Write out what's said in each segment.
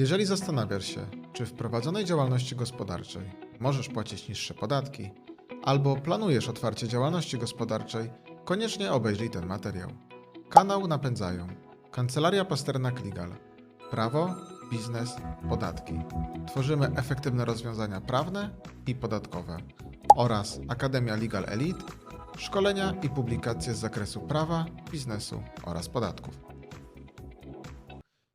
Jeżeli zastanawiasz się, czy w prowadzonej działalności gospodarczej możesz płacić niższe podatki, albo planujesz otwarcie działalności gospodarczej, koniecznie obejrzyj ten materiał. Kanał napędzają Kancelaria Pasternak Legal, prawo, biznes, podatki. Tworzymy efektywne rozwiązania prawne i podatkowe oraz Akademia Legal Elite, szkolenia i publikacje z zakresu prawa, biznesu oraz podatków.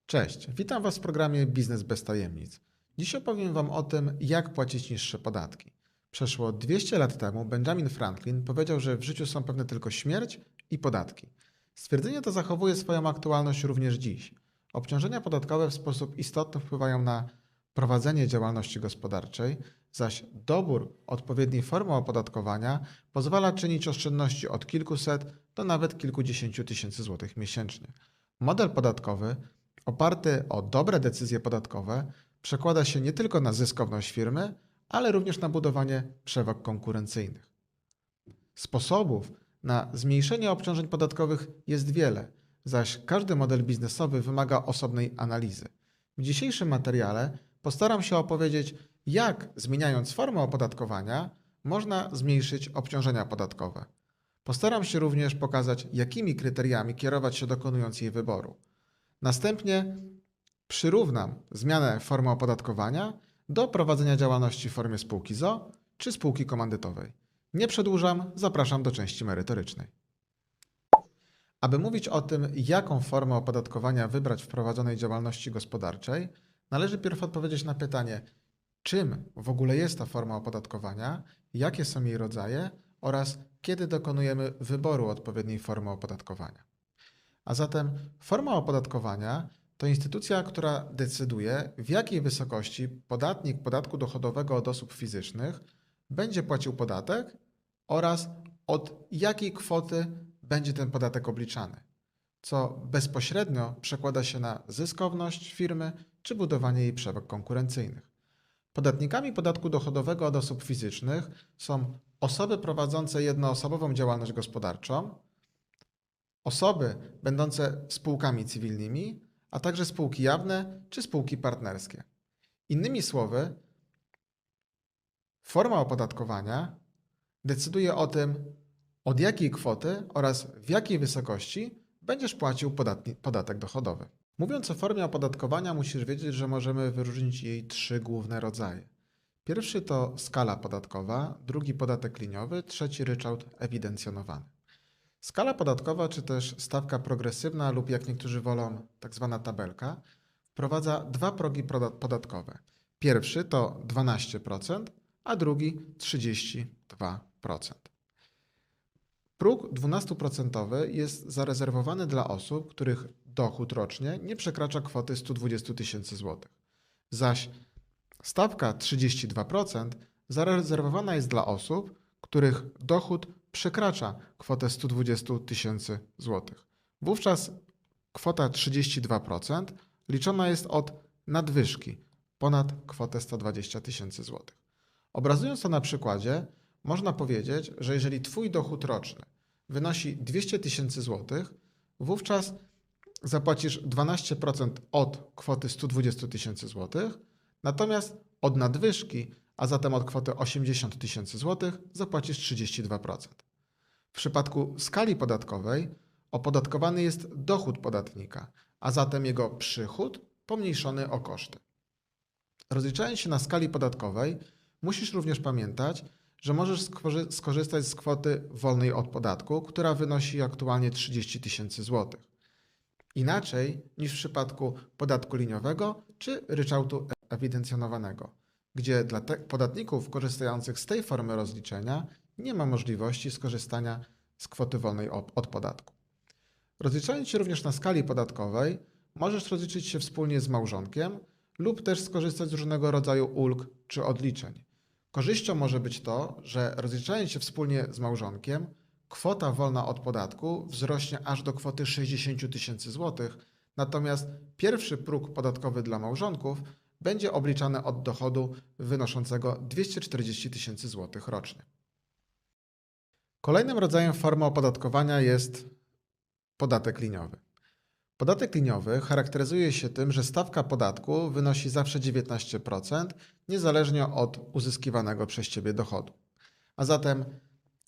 Cześć, witam Was w programie Biznes bez tajemnic. Dziś opowiem Wam o tym, jak płacić niższe podatki. Przeszło 200 lat temu Benjamin Franklin powiedział, że w życiu są pewne tylko śmierć i podatki. Stwierdzenie to zachowuje swoją aktualność również dziś. Obciążenia podatkowe w sposób istotny wpływają na prowadzenie działalności gospodarczej, zaś dobór odpowiedniej formy opodatkowania pozwala czynić oszczędności od kilkuset do nawet kilkudziesięciu tysięcy złotych miesięcznie. Model podatkowy oparty o dobre decyzje podatkowe przekłada się nie tylko na zyskowność firmy, ale również na budowanie przewag konkurencyjnych. Sposobów na zmniejszenie obciążeń podatkowych jest wiele, zaś każdy model biznesowy wymaga osobnej analizy. W dzisiejszym materiale postaram się opowiedzieć, jak zmieniając formę opodatkowania można zmniejszyć obciążenia podatkowe. Postaram się również pokazać, jakimi kryteriami kierować się dokonując jej wyboru. Następnie przyrównam zmianę formy opodatkowania do prowadzenia działalności w formie spółki ZO czy spółki komandytowej. Nie przedłużam, zapraszam do części merytorycznej. Aby mówić o tym, jaką formę opodatkowania wybrać w prowadzonej działalności gospodarczej, należy pierw odpowiedzieć na pytanie, czym w ogóle jest ta forma opodatkowania, jakie są jej rodzaje oraz kiedy dokonujemy wyboru odpowiedniej formy opodatkowania. A zatem forma opodatkowania to instytucja, która decyduje, w jakiej wysokości podatnik podatku dochodowego od osób fizycznych będzie płacił podatek oraz od jakiej kwoty będzie ten podatek obliczany, co bezpośrednio przekłada się na zyskowność firmy czy budowanie jej przewag konkurencyjnych. Podatnikami podatku dochodowego od osób fizycznych są osoby prowadzące jednoosobową działalność gospodarczą, osoby będące spółkami cywilnymi, a także spółki jawne czy spółki partnerskie. Innymi słowy, forma opodatkowania decyduje o tym, od jakiej kwoty oraz w jakiej wysokości będziesz płacił podatek dochodowy. Mówiąc o formie opodatkowania, musisz wiedzieć, że możemy wyróżnić jej trzy główne rodzaje. Pierwszy to skala podatkowa, drugi podatek liniowy, trzeci ryczałt ewidencjonowany. Skala podatkowa, czy też stawka progresywna, lub jak niektórzy wolą, tak zwana tabelka, wprowadza dwa progi poda- podatkowe. Pierwszy to 12%, a drugi 32%. Próg 12% jest zarezerwowany dla osób, których dochód rocznie nie przekracza kwoty 120 tysięcy złotych. Zaś stawka 32% zarezerwowana jest dla osób, których dochód przekracza kwotę 120 tysięcy złotych. Wówczas kwota 32% liczona jest od nadwyżki ponad kwotę 120 tysięcy złotych. Obrazując to na przykładzie, można powiedzieć, że jeżeli Twój dochód roczny wynosi 200 tysięcy złotych, wówczas zapłacisz 12% od kwoty 120 tysięcy złotych, natomiast od nadwyżki, a zatem od kwoty 80 tysięcy złotych, zapłacisz 32%. W przypadku skali podatkowej opodatkowany jest dochód podatnika, a zatem jego przychód pomniejszony o koszty. Rozliczając się na skali podatkowej, musisz również pamiętać, że możesz skorzy- skorzystać z kwoty wolnej od podatku, która wynosi aktualnie 30 tysięcy złotych. Inaczej niż w przypadku podatku liniowego czy ryczałtu ewidencjonowanego, gdzie dla podatników korzystających z tej formy rozliczenia nie ma możliwości skorzystania z kwoty wolnej od od podatku. Rozliczając się również na skali podatkowej, możesz rozliczyć się wspólnie z małżonkiem lub też skorzystać z różnego rodzaju ulg czy odliczeń. Korzyścią może być to, że rozliczając się wspólnie z małżonkiem, kwota wolna od podatku wzrośnie aż do kwoty 60 tysięcy złotych, natomiast pierwszy próg podatkowy dla małżonków będzie obliczany od dochodu wynoszącego 240 tysięcy złotych rocznie. Kolejnym rodzajem formy opodatkowania jest podatek liniowy. Podatek liniowy charakteryzuje się tym, że stawka podatku wynosi zawsze 19%, niezależnie od uzyskiwanego przez Ciebie dochodu. A zatem,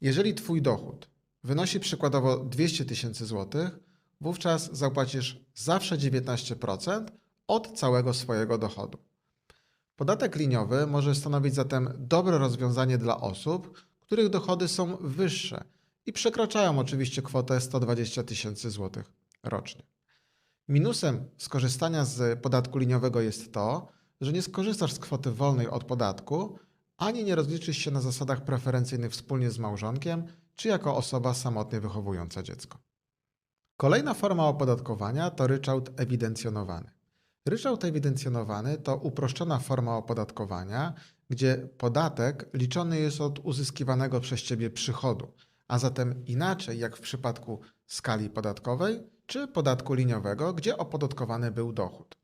jeżeli Twój dochód wynosi przykładowo 200 tysięcy złotych, wówczas zapłacisz zawsze 19% od całego swojego dochodu. Podatek liniowy może stanowić zatem dobre rozwiązanie dla osób, których dochody są wyższe i przekraczają oczywiście kwotę 120 tysięcy złotych rocznie. Minusem skorzystania z podatku liniowego jest to, że nie skorzystasz z kwoty wolnej od podatku, ani nie rozliczysz się na zasadach preferencyjnych wspólnie z małżonkiem, czy jako osoba samotnie wychowująca dziecko. Kolejna forma opodatkowania to ryczałt ewidencjonowany. Ryczałt ewidencjonowany to uproszczona forma opodatkowania, gdzie podatek liczony jest od uzyskiwanego przez Ciebie przychodu, a zatem inaczej jak w przypadku skali podatkowej czy podatku liniowego, gdzie opodatkowany był dochód.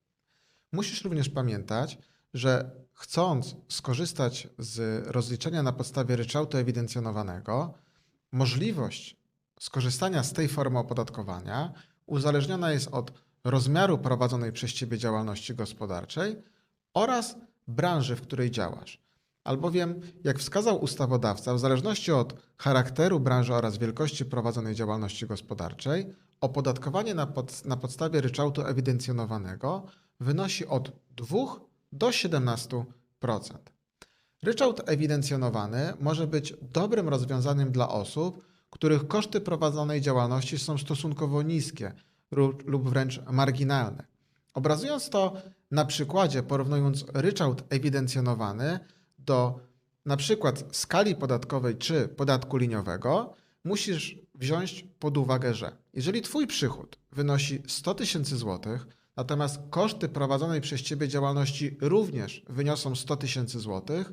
Musisz również pamiętać, że chcąc skorzystać z rozliczenia na podstawie ryczałtu ewidencjonowanego, możliwość skorzystania z tej formy opodatkowania uzależniona jest od rozmiaru prowadzonej przez Ciebie działalności gospodarczej oraz branży, w której działasz. Albowiem, jak wskazał ustawodawca, w zależności od charakteru branży oraz wielkości prowadzonej działalności gospodarczej, opodatkowanie na, pod, na podstawie ryczałtu ewidencjonowanego wynosi od 2 do 17%. Ryczałt ewidencjonowany może być dobrym rozwiązaniem dla osób, których koszty prowadzonej działalności są stosunkowo niskie lub wręcz marginalne. Obrazując to na przykładzie, porównując ryczałt ewidencjonowany do na przykład skali podatkowej czy podatku liniowego, musisz wziąć pod uwagę, że jeżeli Twój przychód wynosi 100 tysięcy złotych, natomiast koszty prowadzonej przez Ciebie działalności również wyniosą 100 tysięcy złotych,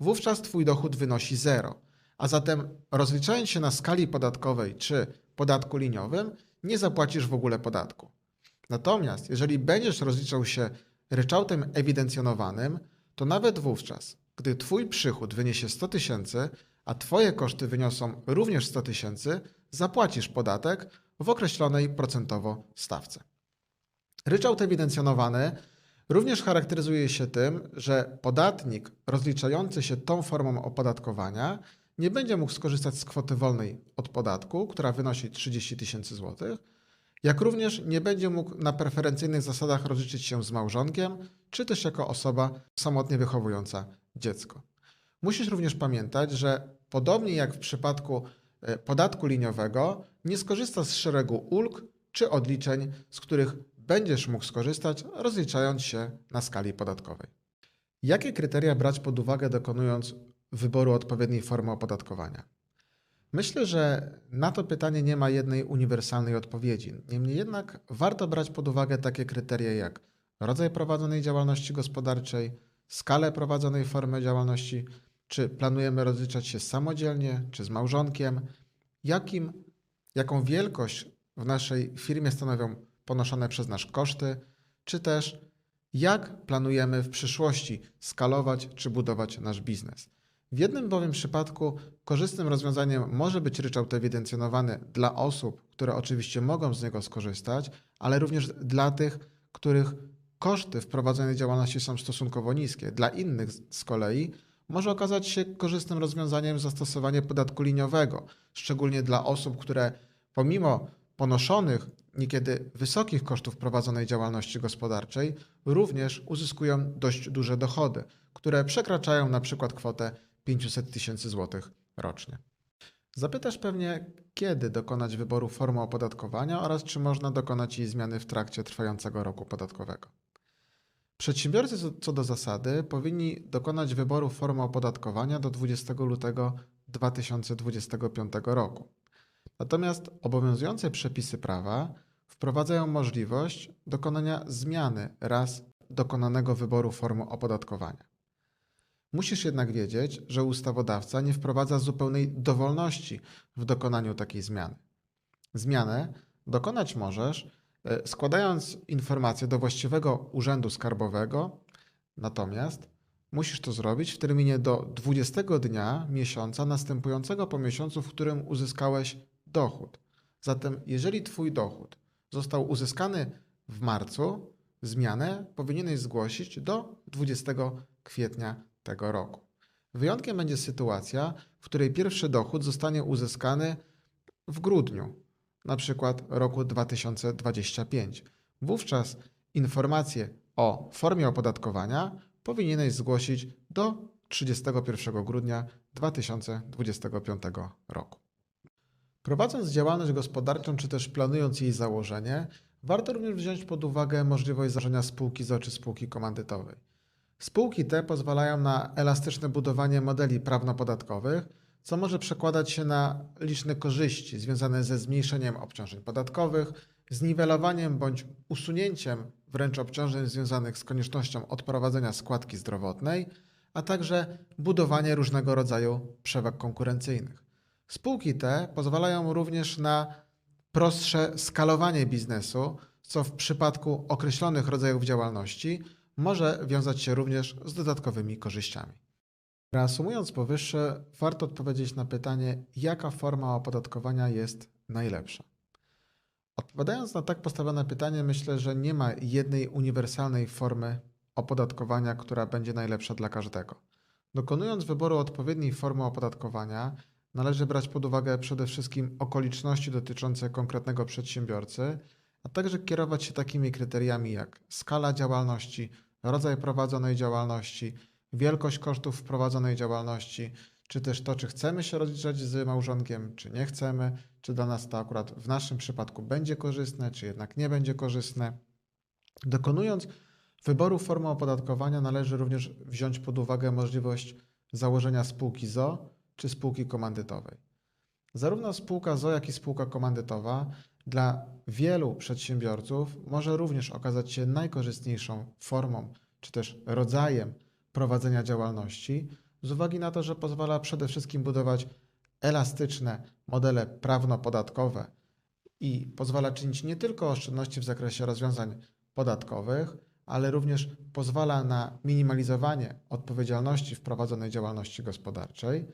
wówczas Twój dochód wynosi zero. A zatem rozliczając się na skali podatkowej czy podatku liniowym, nie zapłacisz w ogóle podatku. Natomiast jeżeli będziesz rozliczał się ryczałtem ewidencjonowanym, to nawet wówczas, gdy Twój przychód wyniesie 100 tysięcy, a Twoje koszty wyniosą również 100 tysięcy, zapłacisz podatek w określonej procentowo stawce. Ryczałt ewidencjonowany również charakteryzuje się tym, że podatnik rozliczający się tą formą opodatkowania nie będzie mógł skorzystać z kwoty wolnej od podatku, która wynosi 30 tysięcy złotych, jak również nie będzie mógł na preferencyjnych zasadach rozliczyć się z małżonkiem, czy też jako osoba samotnie wychowująca dziecko. Musisz również pamiętać, że podobnie jak w przypadku e, podatku liniowego, nie skorzysta z szeregu ulg czy odliczeń, z których będziesz mógł skorzystać, rozliczając się na skali podatkowej. Jakie kryteria brać pod uwagę, dokonując wyboru odpowiedniej formy opodatkowania? Myślę, że na to pytanie nie ma jednej uniwersalnej odpowiedzi. Niemniej jednak warto brać pod uwagę takie kryteria jak rodzaj prowadzonej działalności gospodarczej, skalę prowadzonej formy działalności, czy planujemy rozliczać się samodzielnie, czy z małżonkiem, jakim, jaką wielkość w naszej firmie stanowią ponoszone przez nas koszty, czy też jak planujemy w przyszłości skalować czy budować nasz biznes. W jednym bowiem przypadku korzystnym rozwiązaniem może być ryczałt ewidencjonowany dla osób, które oczywiście mogą z niego skorzystać, ale również dla tych, których koszty wprowadzonej działalności są stosunkowo niskie. Dla innych z kolei może okazać się korzystnym rozwiązaniem zastosowanie podatku liniowego, szczególnie dla osób, które pomimo ponoszonych niekiedy wysokich kosztów prowadzonej działalności gospodarczej również uzyskują dość duże dochody, które przekraczają na przykład kwotę 500 tysięcy złotych rocznie. Zapytasz pewnie, kiedy dokonać wyboru formy opodatkowania oraz czy można dokonać jej zmiany w trakcie trwającego roku podatkowego. Przedsiębiorcy co- do zasady powinni dokonać wyboru formy opodatkowania do 20 lutego 2025 roku. Natomiast obowiązujące przepisy prawa wprowadzają możliwość dokonania zmiany raz dokonanego wyboru formy opodatkowania. Musisz jednak wiedzieć, że ustawodawca nie wprowadza zupełnej dowolności w dokonaniu takiej zmiany. Zmianę dokonać możesz, e, składając informację do właściwego urzędu skarbowego, natomiast musisz to zrobić w terminie do 20 dnia miesiąca następującego po miesiącu, w którym uzyskałeś dochód. Zatem, jeżeli Twój dochód został uzyskany w marcu, zmianę powinieneś zgłosić do 20 kwietnia tego roku. Wyjątkiem będzie sytuacja, w której pierwszy dochód zostanie uzyskany w grudniu, na przykład roku 2025. Wówczas informacje o formie opodatkowania powinieneś zgłosić do 31 grudnia 2025 roku. Prowadząc działalność gospodarczą czy też planując jej założenie, warto również wziąć pod uwagę możliwość założenia spółki z czy spółki komandytowej. Spółki te pozwalają na elastyczne budowanie modeli prawno-podatkowych, co może przekładać się na liczne korzyści związane ze zmniejszeniem obciążeń podatkowych, zniwelowaniem bądź usunięciem wręcz obciążeń związanych z koniecznością odprowadzenia składki zdrowotnej, a także budowanie różnego rodzaju przewag konkurencyjnych. Spółki te pozwalają również na prostsze skalowanie biznesu, co w przypadku określonych rodzajów działalności może wiązać się również z dodatkowymi korzyściami. Reasumując powyższe, warto odpowiedzieć na pytanie, jaka forma opodatkowania jest najlepsza. Odpowiadając na tak postawione pytanie, myślę, że nie ma jednej uniwersalnej formy opodatkowania, która będzie najlepsza dla każdego. Dokonując wyboru odpowiedniej formy opodatkowania, należy brać pod uwagę przede wszystkim okoliczności dotyczące konkretnego przedsiębiorcy, a także kierować się takimi kryteriami jak skala działalności, rodzaj prowadzonej działalności, wielkość kosztów wprowadzonej działalności, czy też to, czy chcemy się rozliczać z małżonkiem, czy nie chcemy, czy dla nas to akurat w naszym przypadku będzie korzystne, czy jednak nie będzie korzystne. Dokonując wyboru formy opodatkowania, należy również wziąć pod uwagę możliwość założenia spółki ZO czy spółki komandytowej. Zarówno spółka ZO, jak i spółka komandytowa dla wielu przedsiębiorców może również okazać się najkorzystniejszą formą czy też rodzajem prowadzenia działalności, z uwagi na to, że pozwala przede wszystkim budować elastyczne modele prawno-podatkowe i pozwala czynić nie tylko oszczędności w zakresie rozwiązań podatkowych, ale również pozwala na minimalizowanie odpowiedzialności w prowadzonej działalności gospodarczej.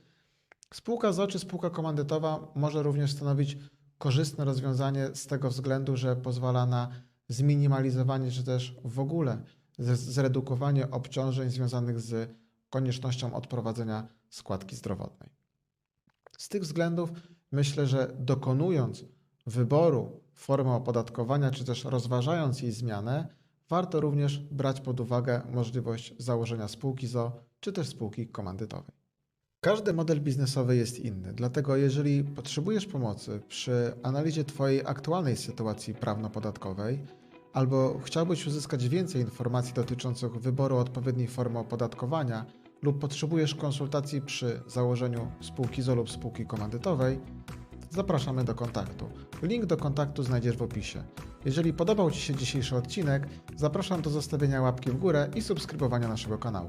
Spółka ZO czy spółka komandytowa może również stanowić korzystne rozwiązanie z tego względu, że pozwala na zminimalizowanie czy też w ogóle zredukowanie obciążeń związanych z koniecznością odprowadzenia składki zdrowotnej. Z tych względów myślę, że dokonując wyboru formy opodatkowania, czy też rozważając jej zmianę, warto również brać pod uwagę możliwość założenia spółki ZO, czy też spółki komandytowej. Każdy model biznesowy jest inny, dlatego jeżeli potrzebujesz pomocy przy analizie Twojej aktualnej sytuacji prawno-podatkowej, albo chciałbyś uzyskać więcej informacji dotyczących wyboru odpowiedniej formy opodatkowania, lub potrzebujesz konsultacji przy założeniu spółki ZO lub spółki komandytowej, zapraszamy do kontaktu. Link do kontaktu znajdziesz w opisie. Jeżeli podobał Ci się dzisiejszy odcinek, zapraszam do zostawienia łapki w górę i subskrybowania naszego kanału.